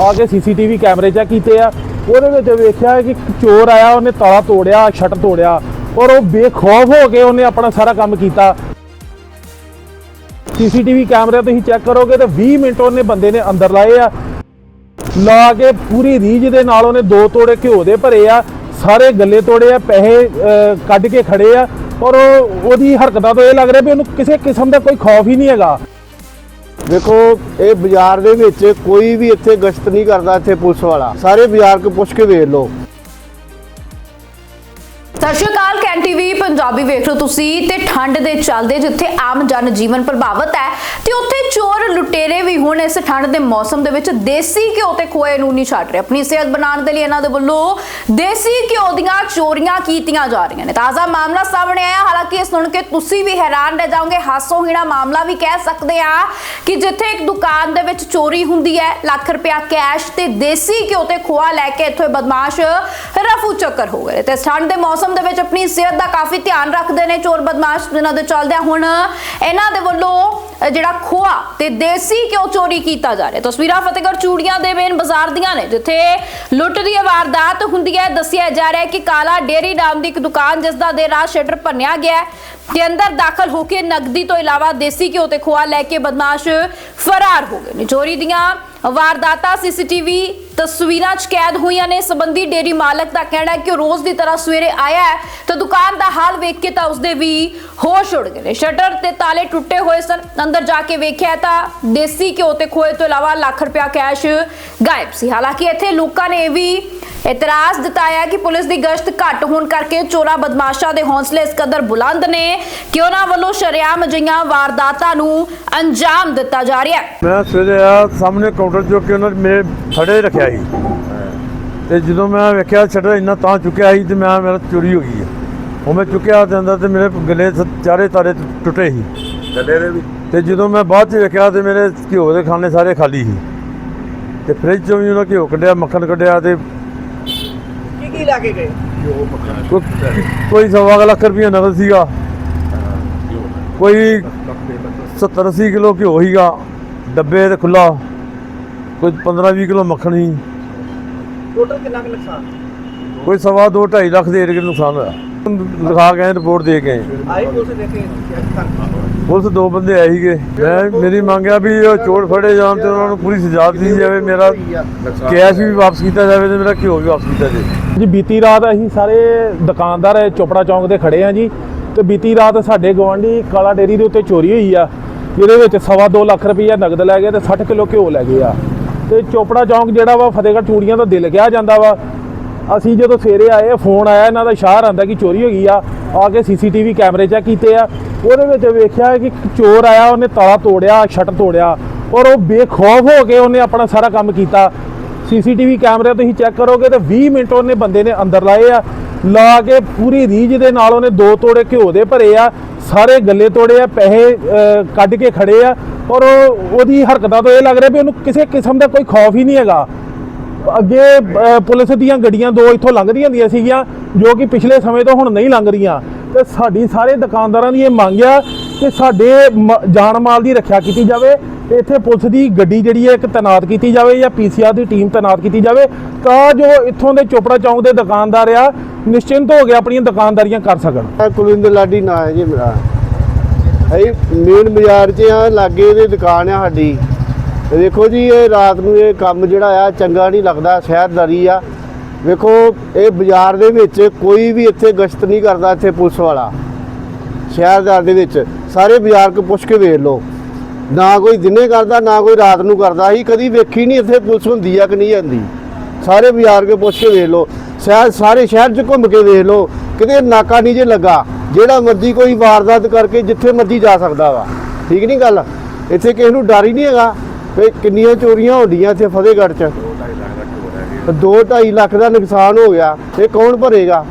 ਆ ਕੇ ਸੀਸੀਟੀਵੀ ਕੈਮਰੇ ਚੈੱਕ ਕੀਤੇ ਆ। ਉਹਦੇ ਵਿੱਚ ਵੇਖਿਆ ਕਿ ਚੋਰ ਆਇਆ, ਉਹਨੇ ਤਾਲਾ ਤੋੜਿਆ, ਸ਼ਟਰ ਤੋੜਿਆ ਔਰ ਉਹ ਬੇਖੌਫ ਹੋ ਕੇ ਉਹਨੇ ਆਪਣਾ ਸਾਰਾ ਕੰਮ ਕੀਤਾ। ਸੀਸੀਟੀਵੀ ਕੈਮਰੇ ਤੁਸੀਂ ਚੈੱਕ ਕਰੋਗੇ ਤੇ 20 ਮਿੰਟ ਉਹਨੇ ਬੰਦੇ ਨੇ ਅੰਦਰ ਲਾਏ ਆ। ਲਾ ਕੇ ਪੂਰੀ ਰੀਝ ਦੇ ਨਾਲ ਉਹਨੇ ਦੋ ਤੋੜੇ ਘਿਓ ਦੇ ਭਰੇ ਆ, ਸਾਰੇ ਗੱਲੇ ਤੋੜੇ ਆ, ਪੈਸੇ ਕੱਢ ਕੇ ਖੜੇ ਆ ਔਰ ਉਹ- ਉਹਦੀ ਹਰਕਤਾਂ ਤੋਂ ਇਹ ਲੱਗ ਰਿਹਾ ਵੀ ਉਹਨੂੰ ਕਿਸੇ ਕਿਸਮ ਦਾ ਕੋਈ ਖੌਫ ਹੀ ਨਹੀਂ ਹੈਗਾ। ਦੇਖੋ, ਇਹ ਬਾਜ਼ਾਰ ਦੇ ਵਿੱਚ ਕੋਈ ਵੀ ਇੱਥੇ ਗਸ਼ਤ ਨਹੀਂ ਕਰਦਾ ਇੱਥੇ ਪੁਲਿਸ ਵਾਲਾ। ਸਾਰੇ ਬਾਜ਼ਾਰ ਕੋ ਪੁੱਛ ਕੇ ਵੇਖ ਲਓ। ਪੰਜਾਬੀ ਵੇਖ ਰਹੇ ਤੁਸੀਂ ਤੇ ਠੰਡ ਦੇ ਚੱਲਦੇ ਜਿੱਥੇ ਆਮ ਜਨ ਜੀਵਨ ਪ੍ਰਭਾਵਿਤ ਹੈ ਤੇ ਉੱਥੇ ਚੋਰ ਲੁਟੇਰੇ ਵੀ ਹੁਣ ਇਸ ਠੰਡ ਦੇ ਮੌਸਮ ਦੇ ਵਿੱਚ ਦੇਸੀ ਘਿਓ ਤੇ ਖੋਏ ਨੂੰ ਨਹੀਂ ਛੱਡ ਰਹੇ। ਆਪਣੀ ਸਿਹਤ ਬਣਾਉਣ ਦੇ ਲਈ ਇਹਨਾਂ ਦੇ ਵੱਲੋਂ ਦੇਸੀ ਘਿਓ ਦੀਆਂ ਚੋਰੀਆਂ ਕੀਤੀਆਂ ਜਾ ਰਹੀਆਂ ਨੇ। ਤਾਜ਼ਾ ਮਾਮਲਾ ਸਾਹਮਣੇ ਆਇਆ। ਹਾਲਾਂਕਿ ਇਹ ਸੁਣ ਕੇ ਤੁਸੀਂ ਵੀ ਹੈਰਾਨ ਰਹਿ ਜਾਓਗੇ। ਹਾਸੋਹੀਣਾ ਮਾਮਲਾ ਵੀ ਕਹਿ ਸਕਦੇ ਆ ਕਿ ਜਿੱਥੇ ਇੱਕ ਦੁਕਾਨ ਦੇ ਵਿੱਚ ਚੋਰੀ ਹੁੰਦੀ ਹੈ, ਲੱਖ ਰੁਪਇਆ ਕੈਸ਼ ਤੇ ਦੇਸੀ ਘਿਓ ਤੇ ਖੋਆ ਲੈ ਕੇ ਇੱਥੇ ਬਦਮਾਸ਼ ਰਫੂ ਚੱਕਰ ਹੋ ਗਏ ਤੇ ਇਸ ਠੰਡ ਦੇ ਮੌਸਮ ਦੇ ਵਿੱਚ ਆਪਣੀ ਸਿਹਤ ਦਾ ਕਾਫੀ ਧਿਆਨ ਰੱਖਦੇ ਨੇ ਚੋਰ ਬਦਮਾਸ਼ ਜਿਨ੍ਹਾਂ ਦੇ ਚੱਲਦਿਆਂ। ਹੁਣ ਇਹਨਾਂ ਦੇ ਵੱਲੋਂ ਜਿਹੜਾ ਖੋਆ ਤੇ ਦੇਸੀ ਘਿਓ ਚੋਰੀ ਕੀਤਾ ਜਾ ਰਿਹਾ। ਤਸਵੀਰਾਂ ਫਤਿਹਗੜ੍ਹ ਚੂੜੀਆਂ ਦੇ ਮੇਨ ਬਾਜ਼ਾਰ ਦੀਆਂ ਨੇ, ਜਿੱਥੇ ਲੁੱਟ ਦੀ ਵਾਰਦਾਤ ਹੁੰਦੀ ਹੈ। ਦੱਸਿਆ ਜਾ ਰਿਹਾ ਹੈ ਕਿ ਕਾਲਾ ਡੇਰੀ ਨਾਮ ਦੀ ਇੱਕ ਦੁਕਾਨ ਜਿਸ ਦਾ ਦੇਰ ਰਾਤ ਸ਼ਟਰ ਭੰਨਿਆ ਗਿਆ ਤੇ ਅੰਦਰ ਦਾਖਲ ਹੋ ਕੇ ਨਗਦੀ ਤੋਂ ਇਲਾਵਾ ਦੇਸੀ ਘਿਓ ਤੇ ਖੋਆ ਲੈ ਕੇ ਬਦਮਾਸ਼ ਫਰਾਰ ਹੋ ਗਏ ਨੇ। ਚੋਰੀ ਦੀਆਂ ਵਾਰਦਾਤਾਂ ਸੀਸੀਟੀਵੀ ਤਸਵੀਰਾਂ 'ਚ ਕੈਦ ਹੋਈਆਂ ਨੇ। ਸੰਬੰਧੀ ਡੇਰੀ ਮਾਲਕ ਦਾ ਕਹਿਣਾ ਹੈ ਕਿ ਉਹ ਰੋਜ਼ ਦੀ ਤਰ੍ਹਾਂ ਸਵੇਰੇ ਆਇਆ ਹੈ ਤਾਂ ਦੁਕਾਨ ਦਾ ਹਾਲ ਵੇਖ ਕੇ ਤਾਂ ਉਸਦੇ ਵੀ ਹੋਸ਼ ਉੜ ਗਏ ਨੇ। ਸ਼ਟਰ ਤੇ ਤਾਲੇ ਟੁੱਟੇ ਹੋਏ ਸਨ। ਅੰਦਰ ਜਾ ਕੇ ਵੇਖਿਆ ਤਾਂ ਦੇਸੀ ਘਿਓ ਤੇ ਖੋਏ ਤੋਂ ਇਲਾਵਾ ਲੱਖ ਰੁਪਇਆ ਕੈਸ਼ ਗਾਇਬ ਸੀ। ਹਾਲਾਂਕਿ ਇੱਥੇ ਲੋਕਾਂ ਨੇ ਇਹ ਵੀ ਇਤਰਾਜ਼ ਜਤਾਇਆ ਕਿ ਪੁਲਿਸ ਦੀ ਗਸ਼ਤ ਘੱਟ ਹੋਣ ਕਰਕੇ ਚੋਰਾ ਬਦਮਾਸ਼ਾਂ ਦੇ ਹੌਸਲੇ ਇਸ ਕਦਰ ਬੁਲੰਦ ਨੇ ਕਿ ਉਹਨਾਂ ਵੱਲੋਂ ਸ਼ਰੇਆਮ ਅਜਿਹੀਆਂ ਵਾਰਦਾਤਾਂ ਨੂੰ ਅੰਜਾਮ ਦਿੱਤਾ ਜਾ ਰਿਹਾ ਹੈ। ਮੈਂ ਸਵੇਰੇ ਆ ਸਾਹਮਣੇ ਕਾਊਂਟਰ ਜੋ ਕਿ ਉਹਨਾਂ ਨੇ ਮੇਰੇ ਫੜੇ ਰੱਖਿਆ ਸੀ ਤੇ ਜਦੋਂ ਮੈਂ ਵੇਖਿਆ ਸ਼ਟਰ ਇੰਨਾ ਤਾਂ ਚੁੱਕਿਆ ਸੀ ਤੇ ਮੈਂ ਮੇਰਾ ਚੋਰੀ ਹੋ ਗਈ ਹੈ ਉਹ ਮੈਂ ਚੁੱਕਿਆ ਤੇ ਅੰਦਰ ਤੇ ਮੇਰੇ ਗਲੇ ਚਾਰੇ ਤਾਰੇ ਟੁੱਟੇ ਸੀ। ਗੱਲੇ ਦੇ ਵੀ? ਤੇ ਜਦੋਂ ਮੈਂ ਬਾਅਦ ਚ ਵੇਖਿਆ ਤੇ ਮੇਰੇ ਘਿਓ ਦੇ ਖਾਨੇ ਸਾਰੇ ਖਾਲੀ ਸੀ। ਤੇ ਫ੍ਰਿਜ ਚੋਂ ਵੀ ਉਹਨਾਂ ਘਿਓ ਕੱਢਿਆ ਮੱਖਣ ਕੱਢਿਆ ਤੇ ਕੀ ਕੀ ਲਾ ਕੇ ਗਏ? ਕੋਈ- ਕੋਈ ਸਵਾ ਲੱਖ ਰੁਪਈਆ ਨਗਦ ਸੀਗਾ। ਕੋਈ 70 80 ਕਿਲੋ। ਘਿਓ ਸੀਗਾ। ਡੱਬੇ ਤੇ ਖੁੱਲਾ ਕੋਈ 15 20 ਕਿਲੋ ਮੱਖਣ ਸੀ ਟੋਟਲ ਕਿੰਨਾ ਕੁ ਨੁਕਸਾਨ? ਕੋਈ ਸਵਾ ਦੋ 2.5 ਲੱਖ ਦੇ ਏਰੀਏ ਨੁਕਸਾਨ ਹੋਇਆ। ਲਿਖਾ ਕੇ ਆਏ, ਰਿਪੋਰਟ ਦੇ ਕੇ। ਆਈ ਪੁਲਿਸ ਕਿ ਪੁਲਿਸ ਦੋ ਬੰਦੇ ਆਏ ਸੀਗੇ। ਮੈਂ ਮੇਰੀ ਮੰਗ ਆ ਵੀ ਉਹ ਚੋਰ ਫੜੇ ਜਾਣ ਤੇ ਉਹਨਾਂ ਨੂੰ ਪੂਰੀ ਸਜ਼ਾ ਦਿੱਤੀ ਜਾਵੇ। ਮੇਰਾ ਕੈਸ਼ ਵੀ ਵਾਪਸ ਕੀਤਾ ਜਾਵੇ ਤੇ ਮੇਰਾ ਘਿਓ ਵੀ ਵਾਪਸ ਕੀਤਾ ਜਾਵੇ। ਜੀ ਬੀਤੀ ਰਾਤ ਅਸੀਂ ਸਾਰੇ ਦੁਕਾਨਦਾਰ ਚੋਪੜਾ ਚੌਂਕ ਦੇ ਖੜੇ ਆ ਜੀ। ਤੇ ਬੀਤੀ ਰਾਤ ਸਾਡੇ ਗਵਾਂਢੀ ਕਾਲਾ ਡੇਰੀ ਦੇ ਉੱਤੇ ਚੋਰੀ ਹੋਈ ਆ। ਜਿਹਦੇ ਵਿੱਚ ਸਵਾ ਦੋ ਲੱਖ ਰੁਪਈਆ ਨਗਦ ਲੈ ਗਏ ਤੇ 60 ਕਿਲੋ ਘਿਓ ਲੈ ਗਏ ਆ। ਤੇ ਚੋਪੜਾ ਚੌਂਕ ਜਿਹੜਾ ਵਾ ਫਤਿਹਗੜ੍ਹ ਚੂੜੀਆਂ ਦਾ ਦਿਲ ਕਿਹਾ ਜਾਂਦਾ ਵਾ। ਅਸੀਂ ਜਦੋਂ ਸਵੇਰੇ ਆਏ, ਫੋਨ ਆਇਆ, ਇਹਨਾਂ ਦਾ ਸ਼ਾਹਰ ਆਂਦਾ ਕਿ ਚੋਰੀ ਹੋ ਗਈ ਆ। ਆ ਕੇ ਸੀਸੀਟੀਵੀ ਕੈਮਰੇ ਚੈੱਕ ਕੀਤੇ ਆ। ਉਹਦੇ ਵਿੱਚ ਵੇਖਿਆ ਕਿ ਚੋਰ ਆਇਆ, ਉਹਨੇ ਤਾਲਾ ਤੋੜਿਆ, ਸ਼ਟਰ ਤੋੜਿਆ ਔਰ ਉਹ ਬੇਖੌਫ ਹੋ ਕੇ ਉਹਨੇ ਆਪਣਾ ਸਾਰਾ ਕੰਮ ਕੀਤਾ। ਸੀਸੀਟੀਵੀ ਕੈਮਰੇ ਤੁਸੀਂ ਚੈੱਕ ਕਰੋਗੇ ਤੇ 20 ਮਿੰਟ ਉਹਨੇ ਬੰਦੇ ਨੇ ਅੰਦਰ ਲਾਏ ਆ। ਲਾ ਕੇ ਪੂਰੀ ਰੀਝ ਦੇ ਨਾਲ ਉਹਨੇ ਦੋ ਤੋੜੇ ਘਿਓ ਦੇ ਭਰੇ ਆ। ਸਾਰੇ ਗੱਲੇ ਤੋੜੇ ਆ, ਪੈਸੇ ਕੱਢ ਕੇ ਖੜੇ ਆ। ਔਰ ਉਹਦੀ ਹਰਕਤਾਂ ਤੋਂ ਇਹ ਲੱਗ ਰਿਹਾ ਵੀ ਉਹਨੂੰ ਕਿਸੇ ਕਿਸਮ ਦਾ ਕੋਈ ਖੌਫ ਹੀ ਨਹੀਂ ਹੈਗਾ। ਅੱਗੇ ਪੁਲਿਸ ਦੀਆਂ ਗੱਡੀਆਂ ਦੋ ਇੱਥੋਂ ਲੰਘਦੀਆਂ ਹੁੰਦੀਆਂ ਸੀਗੀਆਂ, ਜੋ ਕਿ ਪਿਛਲੇ ਸਮੇਂ ਤੋਂ ਹੁਣ ਨਹੀਂ ਲੰਘ ਰਹੀਆਂ ਤੇ ਸਾਡੀ ਸਾਰੇ ਦੁਕਾਨਦਾਰਾਂ ਦੀ ਇਹ ਮੰਗ ਆ ਕਿ ਸਾਡੇ ਮ- ਜਾਨ ਮਾਲ ਦੀ ਰੱਖਿਆ ਕੀਤੀ ਜਾਵੇ, ਤੇ ਇੱਥੇ ਪੁਲਿਸ ਦੀ ਗੱਡੀ ਜਿਹੜੀ ਹੈ ਇੱਕ ਤੈਨਾਤ ਕੀਤੀ ਜਾਵੇ ਜਾਂ ਪੀਸੀਆਰ ਦੀ ਟੀਮ ਤੈਨਾਤ ਕੀਤੀ ਜਾਵੇ, ਤਾਂ ਜੋ ਇੱਥੋਂ ਦੇ ਚੋਪੜਾ ਚੌਂਕ ਦੇ ਦੁਕਾਨਦਾਰ ਆ, ਨਿਸ਼ਚਿੰਤ ਹੋ ਕੇ ਆਪਣੀਆਂ ਦੁਕਾਨਦਾਰੀਆਂ ਕਰ ਸਕਣ। ਇਹ ਕੁਲਵਿੰਦਰ ਲਾਡੀ ਨਾਂ ਹੈ ਜੀ ਮੇਰਾ। ਅਸੀਂ ਮੇਨ ਬਾਜ਼ਾਰ 'ਚ ਆ, ਲਾਗੇ ਇਹਦੇ ਦੁਕਾਨ ਆ ਸਾਡੀ। ਤੇ ਵੇਖੋ ਜੀ, ਇਹ ਰਾਤ ਨੂੰ ਇਹ ਕੰਮ ਜਿਹੜਾ ਆ, ਚੰਗਾ ਨਹੀਂ ਲੱਗਦਾ, ਸ਼ਹਿਰਦਾਰੀ ਆ। ਵੇਖੋ, ਇਹ ਬਾਜ਼ਾਰ ਦੇ ਵਿੱਚ ਕੋਈ ਵੀ ਇੱਥੇ ਗਸ਼ਤ ਨਹੀਂ ਕਰਦਾ, ਇੱਥੇ ਪੁਲਿਸ ਵਾਲਾ। ਸ਼ਹਿਰਦਾਰ ਦੇ ਵਿੱਚ, ਸਾਰੇ ਬਾਜ਼ਾਰ ਕੋ ਪੁੱਛ ਕੇ ਵੇਖ ਲਓ। ਨਾ ਕੋਈ ਦਿਨੇ ਕਰਦਾ, ਨਾ ਕੋਈ ਰਾਤ ਨੂੰ ਕਰਦਾ, ਅਸੀਂ ਕਦੀ ਵੇਖੀ ਨਹੀਂ ਇੱਥੇ ਪੁਲਿਸ ਹੁੰਦੀ ਆ ਕਿ ਨਹੀਂ ਹੁੰਦੀ। ਸਾਰੇ ਬਾਜ਼ਾਰ ਕੇ ਪੁੱਛ ਕੇ ਵੇਖ ਲਓ। ਸ਼ਹਿਰ ਸਾਰੇ ਸ਼ਹਿਰ 'ਚ ਘੁੰਮ ਕੇ ਵੇਖ ਲਓ। ਕਿਤੇ ਨਾਕਾ ਨਹੀਂ ਜੇ ਲੱਗਾ। ਜਿਹੜਾ ਮਰਜ਼ੀ ਕੋਈ ਵਾਰਦਾਤ ਕਰਕੇ ਜਿੱਥੇ ਮਰਜ਼ੀ ਜਾ ਸਕਦਾ ਵਾ। ਠੀਕ ਨਹੀਂ ਗੱਲ? ਇੱਥੇ ਕਿਸੇ ਨੂੰ ਡਰ ਹੀ ਨਹੀਂ ਹੈਗਾ ਵੀ ਕਿੰਨੀਆਂ ਚੋਰੀਆਂ ਹੁੰਦੀਆਂ ਇੱਥੇ ਫਤਿਹਗੜ੍ਹ 'ਚ। 2.5 ਲੱਖ ਦਾ ਨੁਕਸਾਨ ਹੋ ਗਿਆ। ਇਹ ਕੌਣ ਭਰੇਗਾ?